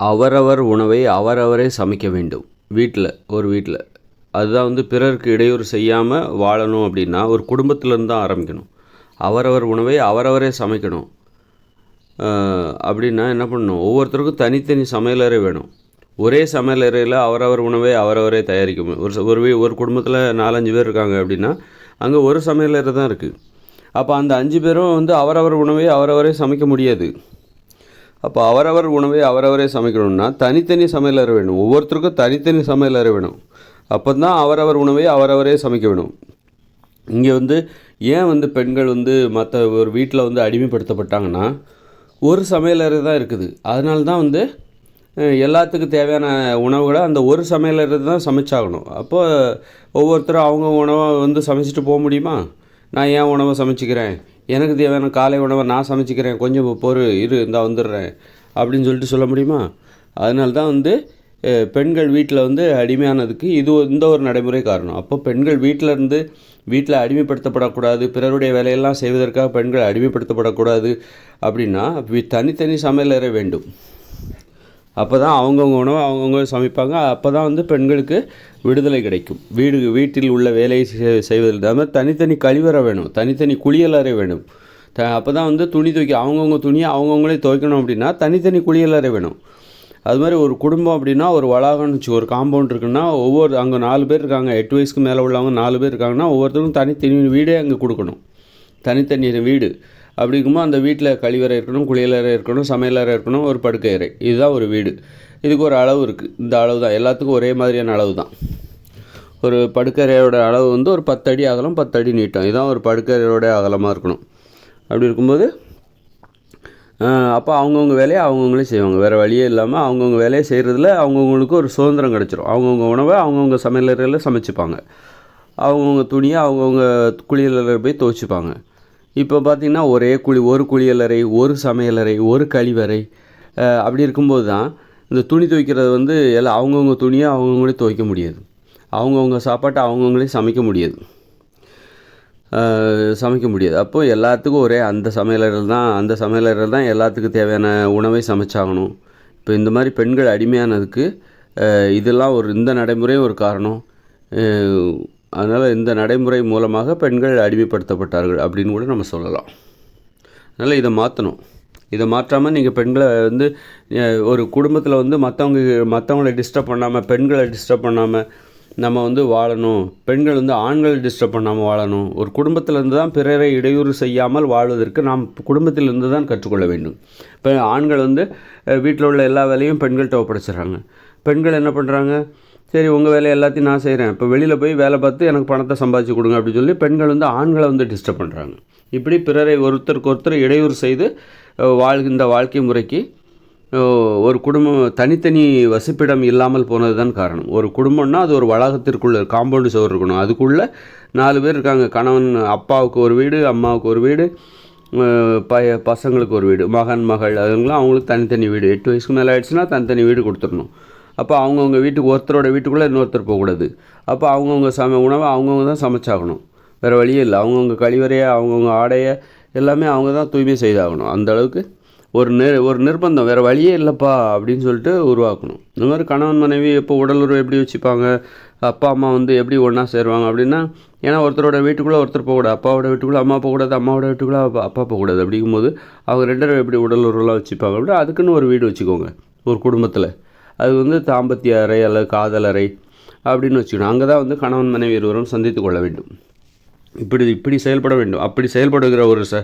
அவரவர் உணவை அவரவரே சமைக்க வேண்டும். வீட்டில் ஒரு வீட்டில் அதுதான் வந்து பிறருக்கு இடையூறு செய்யாமல் வாழணும் அப்படின்னா ஒரு குடும்பத்திலேருந்து தான் ஆரம்பிக்கணும். அவரவர் உணவை அவரவரே சமைக்கணும். அப்படின்னா என்ன பண்ணணும்? ஒவ்வொருத்தருக்கும் தனித்தனி சமையலறை வேணும். ஒரே சமையலறையில் அவரவர் உணவை அவரவரே தயாரிக்க ஒரு ஒரு வீ ஒரு குடும்பத்தில் நாலஞ்சு பேர் இருக்காங்க அப்படின்னா அங்கே ஒரு சமையலறை தான் இருக்குது அப்போ அந்த அஞ்சு பேரும் வந்து அவரவர் உணவை அவரவரே சமைக்க முடியாது. அப்போ அவரவர் உணவை அவரவரே சமைக்கணும்னா தனித்தனி சமையலறை வேணும். ஒவ்வொருத்தருக்கும் தனித்தனி சமையலறை வேணும். அப்போ தான் அவரவர் உணவை அவரவரே சமைக்க வேணும். இங்கே வந்து ஏன் வந்து பெண்கள் வந்து மற்ற ஒரு வீட்டில் வந்து அடிமைப்படுத்தப்பட்டாங்கன்னா ஒரு சமையலறை தான் இருக்குது. அதனால தான் வந்து எல்லாத்துக்கும் தேவையான உணவுகளை அந்த ஒரு சமையலறை தான் சமைச்சாகணும். அப்போது ஒவ்வொருத்தரும் அவங்க உணவை வந்து சமைச்சிட்டு போக முடியுமா? நான் ஏன் உணவை சமைச்சிக்கிறேன்? எனக்கு தேவையான காலை உணவை நான் சமைச்சிக்கிறேன். கொஞ்சம் பொறு இரு இந்தா வந்துடுறேன். அப்படின்னு சொல்லிட்டு சொல்ல முடியுமா? அதனால தான் வந்து பெண்கள் வீட்டில் வந்து அடிமையானதுக்கு இது இந்த ஒரு நடைமுறை காரணம். அப்போ பெண்கள் வீட்டில் இருந்து வீட்டில் அடிமைப்படுத்தப்படக்கூடாது பிறருடைய வேலையெல்லாம் செய்வதற்காக பெண்கள் அடிமைப்படுத்தப்படக்கூடாது அப்படின்னா தனித்தனி சமையலறை வேண்டும். அப்போ தான் அவங்கவுங்க உணவை அவங்கவுங்க சமைப்பாங்க. அப்போ தான் வந்து பெண்களுக்கு விடுதலை கிடைக்கும். வீடு வீட்டில் உள்ள வேலையை செய்வதில் இல்லாமல் தனித்தனி கழிவறை வேணும். தனித்தனி குளியலறை வேணும். த அப்போ தான் வந்து துணி துவைக்க அவங்கவுங்க துணியை அவங்கவுங்களே துவைக்கணும் அப்படின்னா தனித்தனி குளியலறை வேணும். அது மாதிரி ஒரு குடும்பம் அப்படின்னா ஒரு வளாகம்னு வச்சு ஒரு காம்பவுண்ட் இருக்குன்னா ஒவ்வொரு அங்கே நாலு பேர் இருக்காங்க. எட்டு வயசுக்கு மேலே உள்ளவங்க நாலு பேர் இருக்காங்கன்னா ஒவ்வொருத்தருக்கும் தனித்தனி வீடே அங்கே கொடுக்கணும். தனித்தனி வீடு. அப்படி இருக்கும்போது அந்த வீட்டில் கழிவறை இருக்கணும் குளியலறை இருக்கணும் சமையலறை இருக்கணும் ஒரு படுக்கை அறை. இதுதான் ஒரு வீடு. இதுக்கு ஒரு அளவு இருக்குது இந்த அளவு தான். எல்லாத்துக்கும் ஒரே மாதிரியான அளவு தான். ஒரு படுக்கறையோட அளவு வந்து ஒரு பத்தடி அகலம் பத்தடி நீட்டம். இதுதான் ஒரு படுக்கறையோட அகலமாக இருக்கணும். அப்படி இருக்கும்போது அப்போ அவங்கவுங்க வேலையை அவங்கவுங்களே செய்வாங்க. வேறு வழியே இல்லாமல் அவங்கவுங்க வேலையை செய்கிறதுல அவங்கவுங்களுக்கு ஒரு சுதந்திரம் கிடச்சிரும். அவங்கவுங்க உணவை அவங்கவுங்க சமையலறையில் சமைச்சிப்பாங்க. அவங்கவுங்க துணியை அவங்கவுங்க குளியலறையில் போய் துவைச்சிப்பாங்க. இப்போ பார்த்திங்கன்னா ஒரே குழி ஒரு குளியலறை ஒரு சமையலறை ஒரு கழிவறை அப்படி இருக்கும்போது தான் இந்த துணி துவைக்கிறது வந்து எல்லாம் அவங்கவுங்க துணியை அவங்கவுங்களே துவைக்க முடியாது. அவங்கவுங்க சாப்பாட்டை அவங்கவுங்களே சமைக்க முடியாது. சமைக்க முடியாது. அப்போது எல்லாத்துக்கும் ஒரே அந்த சமையலறையில் தான் அந்த சமையலறையில் தான் எல்லாத்துக்கும் தேவையான உணவை சமைச்சாகணும். இப்போ இந்த மாதிரி பெண்கள் அடிமையானதுக்கு இதெல்லாம் ஒரு இந்த நடைமுறையும் ஒரு காரணம். அதனால் இந்த நடைமுறை மூலமாக பெண்கள் அடிமைப்படுத்தப்பட்டார்கள் அப்படின்னு கூட நம்ம சொல்லலாம். அதனால் இதை மாற்றணும் இதை மாற்றாமல் நீங்கள் பெண்களை வந்து ஒரு குடும்பத்தில் வந்து மற்றவங்க மற்றவங்கள டிஸ்டர்ப் பண்ணாமல் பெண்களை டிஸ்டர்ப் பண்ணாமல் நம்ம வந்து வாழணும். பெண்கள் வந்து ஆண்களை டிஸ்டர்ப் பண்ணாமல் வாழணும். ஒரு குடும்பத்திலேருந்து தான் பிறரை இடையூறு செய்யாமல் வாழ்வதற்கு நாம் குடும்பத்திலிருந்து தான் கற்றுக்கொள்ள வேண்டும். இப்போ ஆண்கள் வந்து வீட்டில் உள்ள எல்லா வேலையும் பெண்கள்கிட்ட ஒப்படைச்சிடுறாங்க. பெண்கள் என்ன பண்ணுறாங்க சரி உங்கள் வேலை எல்லாத்தையும் நான் செய்கிறேன் இப்போ வெளியில் போய் வேலை பார்த்து எனக்கு பணத்தை சம்பாதிச்சு கொடுங்க அப்படின்னு சொல்லி பெண்கள் வந்து ஆண்களை வந்து டிஸ்டர்ப் பண்ணுறாங்க இப்படி பிறரை ஒருத்தருக்கு ஒருத்தர் இடையூறு செய்து வாழ்கின்ற வாழ்க்கை முறைக்கு ஒரு குடும்பம் தனித்தனி வசிப்பிடம் இல்லாமல் போனது தான் காரணம். ஒரு குடும்பம்னா அது ஒரு வளாகத்திற்குள்ள காம்பவுண்டு சோறு இருக்கணும். அதுக்குள்ளே நாலு பேர் இருக்காங்க. கணவன் அப்பாவுக்கு ஒரு வீடு அம்மாவுக்கு ஒரு வீடு ப பசங்களுக்கு ஒரு வீடு மகன் மகள் அதுங்களாம் அவங்களுக்கு தனித்தனி வீடு. எட்டு வயசுக்கு மேலே ஆயிடுச்சுன்னா தனித்தனி வீடு கொடுத்துடணும். அப்போ அவங்கவுங்க வீட்டுக்கு ஒருத்தரோட வீட்டுக்குள்ளே இன்னொருத்தர் போகக்கூடாது. அப்போ அவங்கவுங்க சம உணவை அவங்கவுங்க தான் சமைச்சாகணும். வேறு வழியே இல்லை. அவங்கவுங்க கழிவறையை அவங்கவுங்க ஆடையை எல்லாமே அவங்க தான் தூய்மை செய்தாகணும். அந்த அளவுக்கு ஒரு நெ ஒரு நிர்பந்தம். வேறு வழியே இல்லைப்பா அப்படின்னு சொல்லிட்டு உருவாக்கணும். இந்த மாதிரி கணவன் மனைவி எப்போ உடலுறவு எப்படி வச்சுப்பாங்க? அப்பா அம்மா வந்து எப்படி ஒன்றா சேருவாங்க அப்படின்னா ஏன்னா ஒருத்தரோட வீட்டுக்குள்ளே ஒருத்தர் போகக்கூடாது. அப்பாவோட வீட்டுக்குள்ளே அம்மா போகக்கூடாது. அம்மாவோட வீட்டுக்குள்ளே அப்பா அப்பா போகக்கூடாது. அப்படிங்கும்போது அவங்க ரெண்டரை எப்படி உடல் வச்சுப்பாங்க அப்படின்னா அதுக்குன்னு ஒரு வீடு வச்சுக்கோங்க. ஒரு குடும்பத்தில். அது வந்து தாம்பத்திய அறை அல்லது காதல் அறை அப்படின்னு வச்சுக்கணும். அங்கே தான் வந்து கணவன் மனைவி இருவரும் சந்தித்து கொள்ள வேண்டும். இப்படி இப்படி செயல்பட வேண்டும். அப்படி செயல்படுகிற ஒரு ச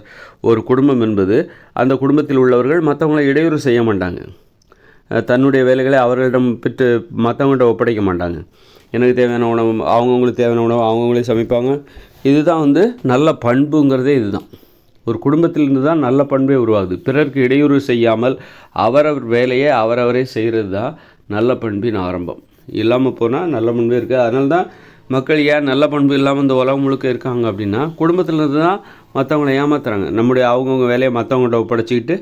ஒரு குடும்பம் என்பது அந்த குடும்பத்தில் உள்ளவர்கள் மற்றவங்களை இடையூறு செய்ய மாட்டாங்க. தன்னுடைய வேலைகளை அவர்களிடம் பெற்று மற்றவங்கள்ட்ட ஒப்படைக்க மாட்டாங்க. எனக்கு தேவையான உணவு அவங்கவுங்களுக்கு தேவையான உணவு அவங்கவுங்களே சமைப்பாங்க. இதுதான் வந்து நல்ல பண்புங்கிறதே இதுதான். ஒரு குடும்பத்திலிருந்து தான் நல்ல பண்பே உருவாகுது. பிறருக்கு இடையூறு செய்யாமல் அவரவர் வேலையை அவரவரே செய்கிறது தான் நல்ல பண்பின் ஆரம்பம். இல்லாமல் போனால் நல்ல பண்பே இருக்குது அதனால தான் மக்கள் ஏன் நல்ல பண்பு இல்லாமல் இந்த உலகம் முழுக்க இருக்காங்க அப்படின்னா குடும்பத்திலேருந்து தான் மற்றவங்களை ஏமாத்துறாங்க. நம்முடைய அவங்கவுங்க வேலையை மற்றவங்கள்ட்ட ஒப்படைச்சிக்கிட்டு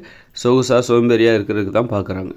சொகுசாக சோம்பேறியாக இருக்கிறதுக்கு தான் பார்க்குறாங்க